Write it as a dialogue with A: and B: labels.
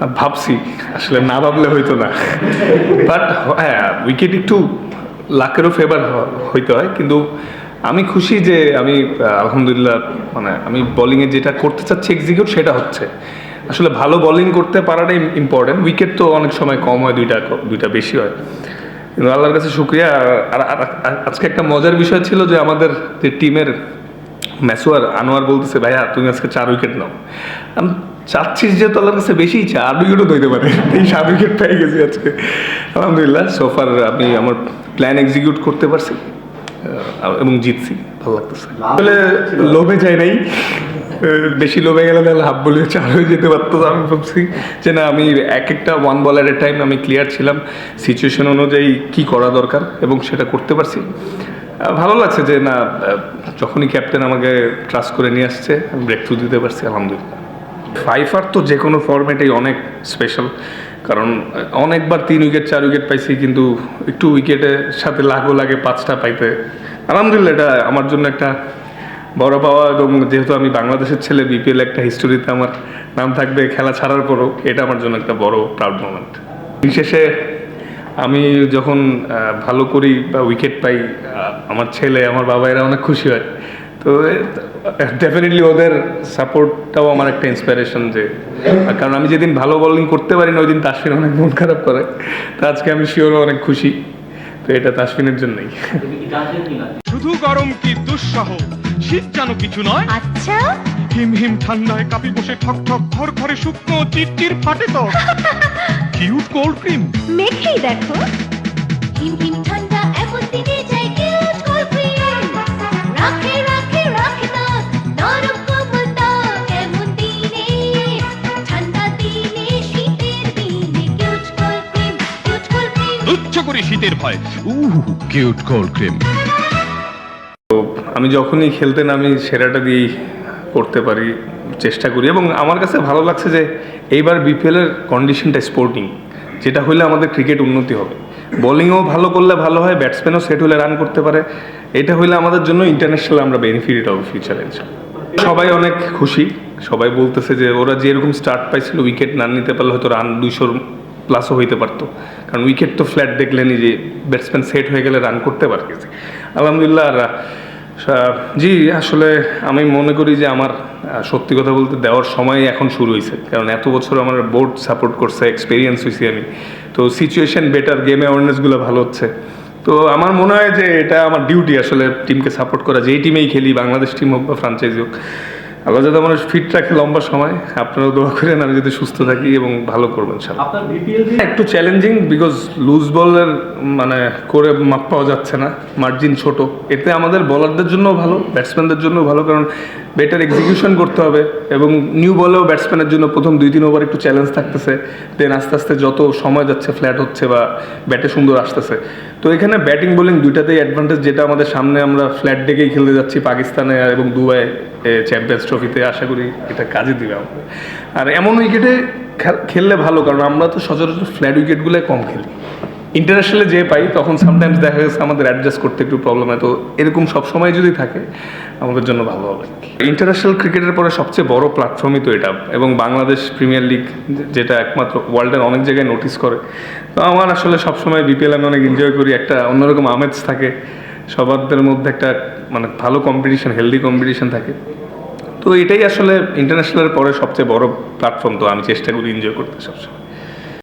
A: ভাবছি। আসলে না ভাবলে হইতো না। বাট হ্যাঁ উইকেট একটু লাকেরও ফেভার হইতে হয়। কিন্তু আমি খুশি যে আমি আলহামদুলিল্লাহ মানে আমি বোলিংয়ে যেটা করতে চাচ্ছি এক্সিকিউট সেটা হচ্ছে। আসলে ভালো বোলিং করতে পারাটাই ইম্পর্টেন্ট উইকেট তো অনেক সময় কম হয়, দুইটা দুইটা বেশি হয়। কিন্তু আল্লাহর কাছে শুক্রিয়া। আর আজকে একটা মজার বিষয় ছিল যে আমাদের যে টিমের ম্যাসুয়ার আনোয়ার বলতেছে, ভাইয়া, তুমি আজকে চার উইকেট নাও। চাচ্ছিস যে তো আল্লাহর কাছে বেশি ইচ্ছা আট উইকেটও ধরতে পারে। এই সাত উইকেট পেয়ে গেছি আজকে। আলহামদুলিল্লাহ সোফার আমি আমার প্ল্যান এক্সিকিউট করতে পারছি এবং জিতছি। ভালো লাগতেছে। আসলে লোভে যাই নাই। বেশি লোভে গেলে তাহলে হাফ বলে চার হয়ে যেতে পারতো, আমি ভাবছি যে না, আমি এক একটা ওয়ান বলার এর টাইম আমি ক্লিয়ার ছিলাম সিচুয়েশন অনুযায়ী কি করা দরকার এবং সেটা করতে পারছি। ভালো লাগছে যে না যখনই ক্যাপ্টেন আমাকে ট্রাস্ট করে নিয়ে আসছে ব্রেক থ্রু দিতে পারছি, আলহামদুলিল্লাহ। ফাইফার তো যে কোনো ফর্মেটেই অনেক স্পেশাল কারণ অনেকবার তিন উইকেট চার উইকেট পাইছি, কিন্তু একটু উইকেটের সাথে লাগো লাগে পাঁচটা পাইতে। আলহামদুলিল্লাহ, এটা আমার জন্য একটা বড় পাওয়া এবং যেহেতু আমি বাংলাদেশের ছেলে বিপিএল একটা হিস্টোরিতে আমার নাম থাকবে, খেলা ছাড়ার পরও এটা আমার জন্য একটা বড় প্রাউড মোমেন্ট বিশেষে আমি যখন ভালো করি বা উইকেট পাই আমার ছেলে, আমার বাবা এরা অনেক খুশি হয়। তো ডেফিনেটলি ওদের সাপোর্টটাও আমার একটা ইন্সপিরেশন যে কারণ আমি যেদিন ভালো বলিং করতে পারি না ওই দিন তাসফিন অনেক মন খারাপ করে। তো আজকে আমি শিওরও অনেক খুশি। তো এটা তাসফিনের জন্যই।
B: শুধু গরম কি দুঃসহ? শীত যেন কিছু নয়।
C: আচ্ছা।
B: হিম হিম ঠান্ডায় কাপি বসে ঠক ঠক ঘর ঘরে শুকনো চিরচির ফাটে তো কিউট কোল্ড ক্রিম
C: মেখেই দেখো।
D: হিম হিম ঠান্ডা এমন দিনে যাই কিউট কোল্ড ক্রিম রাখে
B: উচ্চ করে শীতের ভয়। উহ কিউট কোল্ড ক্রিম
A: আমি যখনই খেলতে নামি সেরাটা দিয়েই করতে পারি, চেষ্টা করি। এবং আমার কাছে ভালো লাগছে যে এইবার বিপিএলের কন্ডিশনটা স্পোর্টিং যেটা হলে আমাদের ক্রিকেট উন্নতি হবে। বোলিংও ভালো করলে ভালো হয় ব্যাটসম্যানও সেট হলে রান করতে পারে। এটা হলে আমাদের জন্য ইন্টারন্যাশনাল আমরা বেনিফিট হবে ফিউচারে সবাই অনেক খুশি। সবাই বলতেছে যে ওরা যেরকম স্টার্ট পাইছিল উইকেট না নিতে পারলে হয়তো রান দুইশোর প্লাসও হইতে পারতো। কারণ উইকেট তো ফ্ল্যাট দেখলেনই যে ব্যাটসম্যান সেট হয়ে গেলে রান করতে পারে আলহামদুলিল্লাহ, আর জি, আসলে আমি মনে করি যে আমার সত্যি কথা বলতে দেওয়ার সময় এখন শুরু হয়েছে কারণ এত বছর আমার বোর্ড সাপোর্ট করছে এক্সপিরিয়েন্স হয়েছি আমি। তো সিচুয়েশন বেটার গেম অ্যাওয়ারনেসগুলো ভালো হচ্ছে। তো আমার মনে হয় যে এটা আমার ডিউটি আসলে টিমকে সাপোর্ট করা। যেই টিমেই খেলি, বাংলাদেশ টিম হোক বা ফ্রাঞ্চাইজি হোক। আল্লাহ যাতে মানুষ ফিট রাখে লম্বা সময় আপনারা দোয়া করেন আমি যদি সুস্থ থাকি এবং ভালো করবেন একটু চ্যালেঞ্জিং বিকজ লুজ বলের মানে করে মাপ পাওয়া যাচ্ছে না মার্জিন ছোট। এতে আমাদের বলারদের জন্য ভালো ব্যাটসম্যানদের জন্য ভালো কারণ বেটার এক্সিকিউশন করতে হবে এবং নিউ বলেও ব্যাটসম্যানের জন্য প্রথম দুই, তিন ওভার একটু চ্যালেঞ্জ থাকতেছে। দেন আস্তে আস্তে যত সময় যাচ্ছে ফ্ল্যাট হচ্ছে বা ব্যাটে সুন্দর আসতেছে। তো এখানে ব্যাটিং বোলিং দুইটাতেই অ্যাডভান্টেজ যেটা আমাদের সামনে আমরা ফ্ল্যাট ডেকেই খেলতে যাচ্ছি পাকিস্তানে এবং দুবাই চ্যাম্পিয়ন্স ট্রফিতে আশা করি এটা কাজে দিবে আর এমন উইকেটে খেললে ভালো, কারণ আমরা তো সচরাচর ফ্ল্যাট উইকেটগুলো কম খেলি। ইন্টারন্যাশনালে যে পাই, তখন সামটাইমস দেখা গেছে আমাদের অ্যাডজাস্ট করতে একটু প্রবলেম হয়। তো এরকম সব সময় যদি থাকে, আমাদের জন্য ভালো হবে। ইন্টারন্যাশনাল ক্রিকেটের পরে সবচেয়ে বড় প্ল্যাটফর্মই তো এটা। এবং বাংলাদেশ প্রিমিয়ার লিগ যেটা একমাত্র ওয়ার্ল্ডের অনেক জায়গায় নোটিস করে। তো আমার আসলে সবসময় বিপিএল আমি অনেক এনজয় করি। একটা অন্যরকম আমেজ থাকে। সবারদের মধ্যে একটা মানে ভালো কম্পিটিশন হেলদি কম্পিটিশন থাকে। তো এটাই আসলে ইন্টারন্যাশনালের পরে সবচেয়ে বড় প্ল্যাটফর্ম তো আমি চেষ্টা করি এনজয় করতে সবসময়।